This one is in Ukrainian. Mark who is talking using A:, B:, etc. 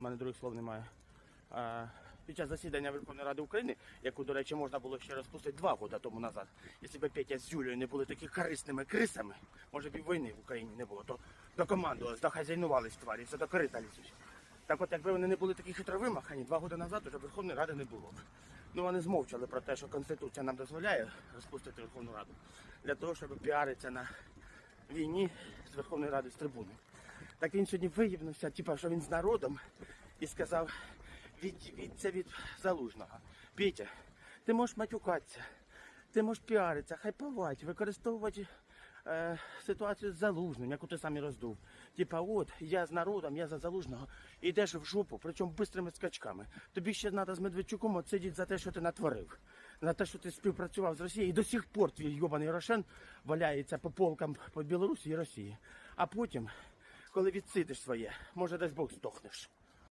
A: У мене других слов немає. А, під час засідання Верховної Ради України, яку, до речі, можна було ще розпустити два роки тому назад, якщо б Петя з Юлією не були такі корисними крисами, може б і війни в Україні не було, то докомандувалися, дохазяйнувались тварі, все до корита. Так от, якби вони не були такі хитровимахані, два роки назад уже Верховної Ради не було. Ну вони змовчали про те, що Конституція нам дозволяє розпустити Верховну Раду для того, щоб піаритися на війні з Верховної Ради з трибуни. Так він сьогодні виявився, типу, що він з народом і сказав, віддіться від залужного. Петя, ти можеш матюкатися, ти можеш піаритися, хайпувати, використовувати е, ситуацію з залужним, яку ти сам роздув. Типа, от, я з народом, я за залужного, і йдеш в жопу, причому бистрими скачками. Тобі ще треба з Медведчуком отсидіти за те, що ти натворив. За те, що ти співпрацював з Росією, і до сих пор твій йобаний Рошен валяється по полкам по Білорусі і Росії. А потім, коли відсидиш своє, може десь Бог здохнеш.